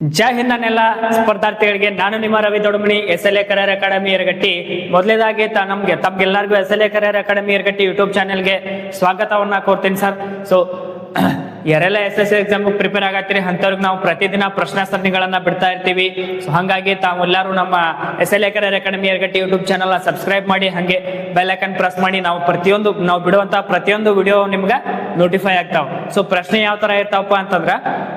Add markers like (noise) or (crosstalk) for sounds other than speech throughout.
ಜೈ ಹಿಂದ್ ಸ್ಪರ್ಧಾರ್ಥಿಗಳಿಗೆ. ನಾನು ನಿಮ್ಮ Ravi Dodamani, S L A career academy Yaragatti ಮೊದಲೇದಾಗಿ ನಮ್ಗೆ, ತಮ್ಗೆಲ್ಲರಿಗೂ S L A career academy Yaragatti YouTube ಚಾನೆಲ್ಗೆ ಸ್ವಾಗತವನ್ನ ಕೋರ್ತೀನಿ ಸರ್. ಸೊ ಯಾರೆಲ್ಲ ಎಸ್ ಎಸ್ ಎಕ್ಸಾಮ್ ಪ್ರಿಪೇರ್ ಆಗತ್ತೀರಿ, ಅಂಥವ್ರಿಗೆ ನಾವು ಪ್ರತಿದಿನ ಪ್ರಶ್ನೆ ಸರಣಿಗಳನ್ನ ಬಿಡ್ತಾ ಇರ್ತೀವಿ. ಸೊ ಹಾಗಾಗಿ ತಾವೆಲ್ಲರೂ ನಮ್ಮ ಎಸ್ ಎಲ್ ಎಕರ academy Yaragatti YouTube channel subscribe ಮಾಡಿ, ಹಾಗೆ ಬೆಲ್ ಐಕನ್ ಪ್ರೆಸ್ ಮಾಡಿ, ನಾವು ಪ್ರತಿಯೊಂದು, ನಾವು ಬಿಡುವಂತಹ ಪ್ರತಿಯೊಂದು ವಿಡಿಯೋ ನಿಮ್ಗೆ ನೋಟಿಫೈ ಆಗ್ತಾವ. ಸೊ ಪ್ರಶ್ನೆ ಯಾವ ತರ ಇರ್ತಾವಪ್ಪ ಅಂತಂದ್ರ,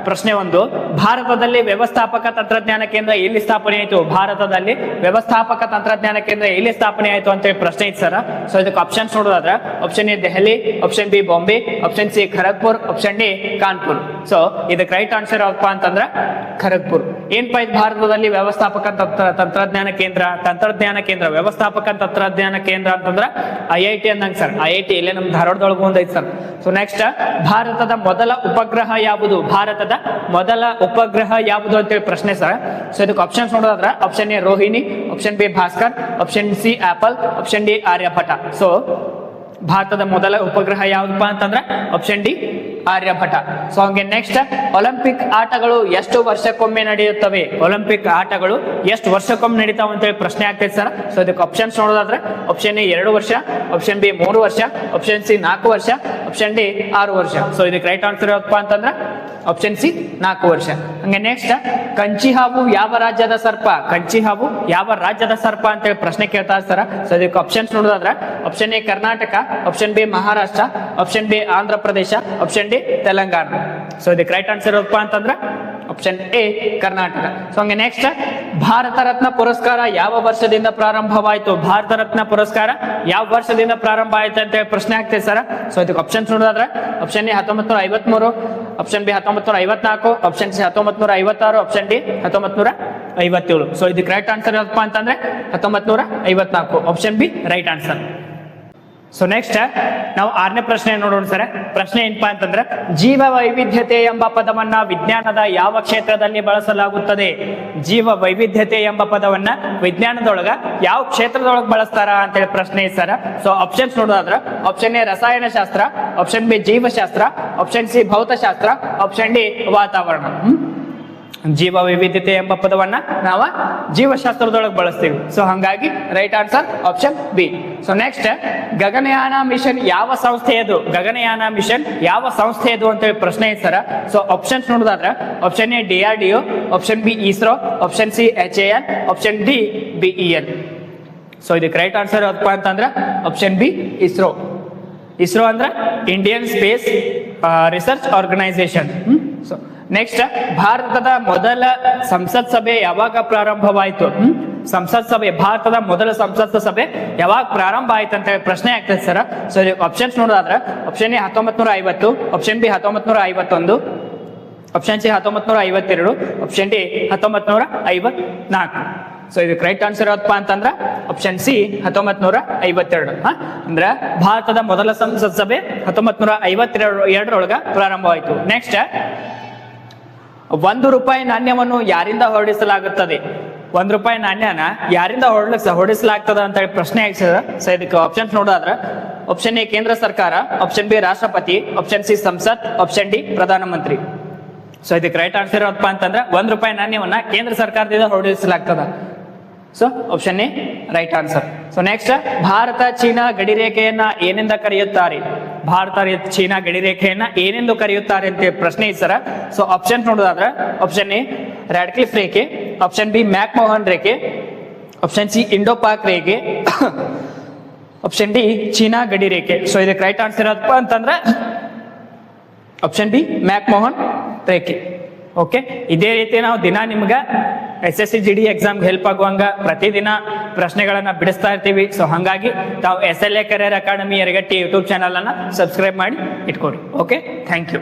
ಪ್ರಶ್ನೆ ಒಂದು, ಭಾರತದಲ್ಲಿ ವ್ಯವಸ್ಥಾಪಕ ತಂತ್ರಜ್ಞಾನ ಕೇಂದ್ರ ಎಲ್ಲಿ ಸ್ಥಾಪನೆ ಆಯಿತು? ಭಾರತದಲ್ಲಿ ವ್ಯವಸ್ಥಾಪಕ ತಂತ್ರಜ್ಞಾನ ಕೇಂದ್ರ ಎಲ್ಲಿ ಸ್ಥಾಪನೆ ಆಯಿತು ಅಂತ ಹೇಳಿ ಪ್ರಶ್ನೆ ಇತ್ತು ಸರ್. ಸೊ ಇದಕ್ಕೆ ಆಪ್ಷನ್ಸ್ ನೋಡೋದಾದ್ರೆ option A Delhi option B Bombay option C Kharagpur option D Kanpur. So ಇದಕ್ಕೆ ರೈಟ್ ಆನ್ಸರ್ ಯಾವಪ್ಪ ಅಂತಂದ್ರ ಖರಗ್ಪುರ್. ಏನ್ಪಾ ಇದು ಭಾರತದಲ್ಲಿ ವ್ಯವಸ್ಥಾಪಕ ತಂತ್ರ, ತಂತ್ರಜ್ಞಾನ ಕೇಂದ್ರ ತಂತ್ರಜ್ಞಾನ ಕೇಂದ್ರ, ವ್ಯವಸ್ಥಾಪಕ ತಂತ್ರಜ್ಞಾನ ಕೇಂದ್ರ ಅಂತಂದ್ರೆ ಐ ಐ ಟಿ ಅಂದಂಗ ಸರ್ ಐ ಐ ಟಿ, ಇಲ್ಲೇ ನಮ್ ಧಾರವಾಡದೊಳಗೂ ಒಂದೈತಿ ಸರ್ ಸೊ ನೆಕ್ಸ್ಟ್ ಭಾರತದ ಮೊದಲ ಉಪಗ್ರಹ ಯಾವುದು? ಭಾರತದ ಮೊದಲ ಉಪಗ್ರಹ ಯಾವುದು ಅಂತೇಳಿ ಪ್ರಶ್ನೆ ಸರ್ ಸೊ ಇದಕ್ಕೆ options ನೋಡೋದಾದ್ರ option A Rohini option B Bhaskar option C apple option D Aryabhata. So ಭಾರತದ ಮೊದಲ ಉಪಗ್ರಹ ಯಾವ್ದಪ್ಪ ಅಂತಂದ್ರೆ ಆಪ್ಷನ್ ಡಿ ಆರ್ಯಭಟ. ಸೊ ಹಂಗೆ ನೆಕ್ಸ್ಟ್ ಒಲಿಂಪಿಕ್ ಆಟಗಳು ಎಷ್ಟು ವರ್ಷಕ್ಕೊಮ್ಮೆ ನಡೆಯುತ್ತವೆ? ಒಲಿಂಪಿಕ್ ಆಟಗಳು ಎಷ್ಟು ವರ್ಷಕ್ಕೊಮ್ಮೆ ನಡೀತಾವ ಅಂತೇಳಿ ಪ್ರಶ್ನೆ ಆಗ್ತೈತೆ ಸರ್. ಸೊ ಇದಕ್ಕೆ ಆಪ್ಷನ್ಸ್ ನೋಡೋದಾದ್ರೆ ಆಪ್ಷನ್ ಎ ಎರಡು ವರ್ಷ ಆಪ್ಷನ್ ಬಿ ಮೂರು ವರ್ಷ ಆಪ್ಷನ್ ಸಿ ನಾಲ್ಕು ವರ್ಷ ಆಪ್ಷನ್ ಡಿ ಆರು ವರ್ಷ. ಸೊ ಇದಕ್ಕೆ ರೈಟ್ ಆನ್ಸರ್ ಯಾವಪ್ಪ ಅಂತಂದ್ರೆ ಆಪ್ಷನ್ ಸಿ ನಾಲ್ಕು ವರ್ಷ. ಹಂಗೆ ನೆಕ್ಸ್ಟ್ ಕಂಚಿ ಹಾವು ಯಾವ ರಾಜ್ಯದ ಸರ್ಪ? ಕಂಚಿ ಹಾವು ಯಾವ ರಾಜ್ಯದ ಸರ್ಪ ಅಂತೇಳಿ ಪ್ರಶ್ನೆ ಕೇಳ್ತಾ ಸರ್ ಸೊ ಇದಕ್ಕೆ ಆಪ್ಷನ್ಸ್ ನೋಡೋದಾದ್ರೆ option A Karnataka option B Maharashtra option B Andhra Pradesh option D Telangana. So ಇದಕ್ಕೆ ರೈಟ್ ಆನ್ಸರ್ ಯಾವಪ್ಪ ಅಂತಂದ್ರೆ ಆಪ್ಷನ್ ಎ ಕರ್ನಾಟಕ. ಸೊ ಹಂಗೆ ನೆಕ್ಸ್ಟ್ ಭಾರತ ರತ್ನ ಪುರಸ್ಕಾರ ಯಾವ ವರ್ಷದಿಂದ ಪ್ರಾರಂಭವಾಯಿತು? ಭಾರತ ರತ್ನ ಪುರಸ್ಕಾರ ಯಾವ ವರ್ಷದಿಂದ ಪ್ರಾರಂಭ ಆಯ್ತು ಅಂತ ಹೇಳಿ ಪ್ರಶ್ನೆ ಆಗ್ತದೆ ಸರ್. ಸೊ ಇದಕ್ಕೆ ಆಪ್ಷನ್ಸ್ ನೋಡೋದಾದ್ರೆ ಆಪ್ಷನ್ ಎ ಹತ್ತೊಂಬತ್ ನೂರ ಐವತ್ಮೂರು ಆಪ್ಷನ್ ಬಿ ಹತ್ತೊಂಬತ್ ನೂರ ಐವತ್ನಾಲ್ಕು ಆಪ್ಷನ್ ಸಿ ಹತ್ತೊಂಬತ್ ನೂರ ಐವತ್ತಾರು ಆಪ್ಷನ್ ಡಿ ಹತ್ತೊಂಬತ್ ನೂರ ಐವತ್ತೇಳು ಸೊ ಇದಕ್ಕೆ ರೈಟ್ ಆನ್ಸರ್ ಯಾವಪ್ಪ ಅಂತಂದ್ರೆ ಹತ್ತೊಂಬತ್ ನೂರ ಐವತ್ನಾಲ್ಕು option B right answer so next ನಾವು ಆರನೇ ಪ್ರಶ್ನೆ ನೋಡೋಣ ಸರ್. ಪ್ರಶ್ನೆ ಏನಪ್ಪಾ ಅಂತಂದ್ರೆ ಜೀವ ವೈವಿಧ್ಯತೆ ಎಂಬ ಪದವನ್ನ ವಿಜ್ಞಾನದ ಯಾವ ಕ್ಷೇತ್ರದಲ್ಲಿ ಬಳಸಲಾಗುತ್ತದೆ? ಜೀವ ವೈವಿಧ್ಯತೆ ಎಂಬ ಪದವನ್ನ ವಿಜ್ಞಾನದೊಳಗ ಯಾವ ಕ್ಷೇತ್ರದೊಳಗೆ ಬಳಸ್ತಾರ ಅಂತೇಳಿ ಪ್ರಶ್ನೆ ಇದೆ ಸರ್. ಸೊ ಆಪ್ಷನ್ಸ್ ನೋಡೋದಾದ್ರೆ ಆಪ್ಷನ್ ಎ ರಸಾಯನಶಾಸ್ತ್ರ ಆಪ್ಷನ್ ಬಿ ಜೀವಶಾಸ್ತ್ರ ಆಪ್ಷನ್ ಸಿ ಭೌತಶಾಸ್ತ್ರ ಆಪ್ಷನ್ ಡಿ ವಾತಾವರಣ? ಜೀವ ವೈವಿಧ್ಯತೆ ಎಂಬ ಪದವನ್ನ ನಾವು ಜೀವಶಾಸ್ತ್ರದೊಳಗೆ ಬಳಸ್ತೀವಿ. ಸೊ ಹಂಗಾಗಿ right answer option B so next Gaganyaan mission ಯಾವ ಸಂಸ್ಥೆಯದು ಗಗನಯಾನ ಮಿಷನ್ ಯಾವ ಸಂಸ್ಥೆಯದು ಅಂತೇಳಿ ಪ್ರಶ್ನೆ ಇದೆ ಸರ್. ಸೊ ಆಪ್ಷನ್ಸ್ ನೋಡೋದಾದ್ರೆ option A D R D O option B ISRO option C H A L option D E L so ಇದಕ್ಕೆ right answer ಯಾವಪ್ಪ ಅಂತಂದ್ರೆ ಆಪ್ಷನ್ ಬಿ ಇಸ್ರೋ ಇಸ್ರೋ ಅಂದ್ರೆ Indian space research organisation so next ಭಾರತದ ಮೊದಲ ಸಂಸತ್ ಸಭೆ ಯಾವಾಗ ಪ್ರಾರಂಭವಾಯಿತು? ಸಂಸತ್ ಸಭೆ, ಭಾರತದ ಮೊದಲ ಸಂಸತ್ ಸಭೆ ಯಾವಾಗ ಪ್ರಾರಂಭ ಆಯ್ತು ಅಂತ ಪ್ರಶ್ನೆ ಆಗ್ತದೆ ಸರ್. ಸೊ ಆಪ್ಷನ್ಸ್ ನೋಡೋದಾದ್ರೆ ಆಪ್ಷನ್ ಎ ಹತ್ತೊಂಬತ್ ನೂರ ಐವತ್ತು ಆಪ್ಷನ್ ಬಿ ಹತ್ತೊಂಬತ್ ನೂರ ಐವತ್ತೊಂದು ಆಪ್ಷನ್ ಸಿ ಹತ್ತೊಂಬತ್ ನೂರ ಐವತ್ತೆರಡು ಆಪ್ಷನ್ ಡಿ ಹತ್ತೊಂಬತ್ ನೂರ ಐವತ್ನಾಲ್ಕು ಸೊ ಇದಕ್ಕೆ ರೈಟ್ ಆನ್ಸರ್ ಯಾವತ್ತಪ್ಪ ಅಂತಂದ್ರೆ ಆಪ್ಷನ್ ಸಿ ಹತ್ತೊಂಬತ್ ನೂರ ಐವತ್ತೆರಡು ಹಾ? ಅಂದ್ರೆ ಭಾರತದ ಮೊದಲ ಸಂಸತ್ ಸಭೆ ಹತ್ತೊಂಬತ್ ನೂರ ಐವತ್ತೆರಡು ಎರಡರೊಳಗ ಪ್ರಾರಂಭವಾಯಿತು. ನೆಕ್ಸ್ಟ್ ಒಂದು ರೂಪಾಯಿ ನಾಣ್ಯವನ್ನು ಯಾರಿಂದ ಹೊರಡಿಸಲಾಗುತ್ತದೆ? ಒಂದ್ ರೂಪಾಯಿ ನಾಣ್ಯನ ಯಾರಿಂದ ಹೊರಡಿಸ ಹೊರಡಿಸಲಾಗ್ತದ ಅಂತ ಹೇಳಿ ಪ್ರಶ್ನೆ ಹಾಕ್ಸಿದ. ಸೊ ಇದಕ್ಕೆ ಆಪ್ಷನ್ಸ್ ನೋಡಾದ್ರೆ ಆಪ್ಷನ್ ಎ, ಕೇಂದ್ರ ಸರ್ಕಾರ. ಆಪ್ಷನ್ ಬಿ, ರಾಷ್ಟ್ರಪತಿ. ಆಪ್ಷನ್ ಸಿ, ಸಂಸತ್. ಆಪ್ಷನ್ ಡಿ, ಪ್ರಧಾನಮಂತ್ರಿ. ಸೊ ಇದಕ್ಕೆ ರೈಟ್ ಆನ್ಸರ್ ಯಾವತ್ತಪ್ಪ ಅಂತಂದ್ರೆ, ಒಂದ್ ರೂಪಾಯಿ ನಾಣ್ಯವನ್ನ ಕೇಂದ್ರ ಸರ್ಕಾರದಿಂದ ಹೊರಡಿಸಲಾಗ್ತದ. So option A right answer so next Bharat, China ಗಡಿ ರೇಖೆಯನ್ನ ಏನೆಂದ ಕರೆಯುತ್ತಾರೆ? ಭಾರತ, ಚೀನಾ ಗಡಿ ರೇಖೆಯನ್ನ ಏನೆಂದು ಕರೆಯುತ್ತಾರೆ ಅಂತ ಪ್ರಶ್ನೆ ಇದೆ ಸರ್. ಸೊ ಆಪ್ಷನ್ ನೋಡೋದಾದ್ರೆ ಆಪ್ಷನ್ ಎ ರ್ಯಾಡ್ಕ್ಲಿಫ್ ರೇಖೆ ಆಪ್ಷನ್ ಬಿ ಮ್ಯಾಕ್ ಮೋಹನ್ ರೇಖೆ ಆಪ್ಷನ್ ಸಿ ಇಂಡೋ ಪಾಕ್ ರೇಖೆ (coughs) ಆಪ್ಷನ್ ಡಿ ಚೀನಾ ಗಡಿ ರೇಖೆ ಸೊ ಇದಕ್ಕೆ ರೈಟ್ ಆನ್ಸರ್ ಅಪ್ಪ ಅಂತಂದ್ರೆ ಆಪ್ಷನ್ ಬಿ ಮ್ಯಾಕ್ ಮೋಹನ್ ರೇಖೆ. ಓಕೆ ಇದೇ ರೀತಿ ನಾವು ದಿನ ನಿಮ್ಗೆ S S C G D ಎಕ್ಸಾಮ್ಗೆ ಹೆಲ್ಪ್ ಆಗುವಂಗ ಪ್ರತಿದಿನ ಪ್ರಶ್ನೆಗಳನ್ನ ಬಿಡಿಸ್ತಾ ಇರ್ತೀವಿ. ಸೊ ಹಾಗಾಗಿ ತಾವು S L A career academy Yaragatti YouTube channel ಅನ್ನ ಸಬ್ಸ್ಕ್ರೈಬ್ ಮಾಡಿ ಇಟ್ಕೊಡಿ. Okay thank you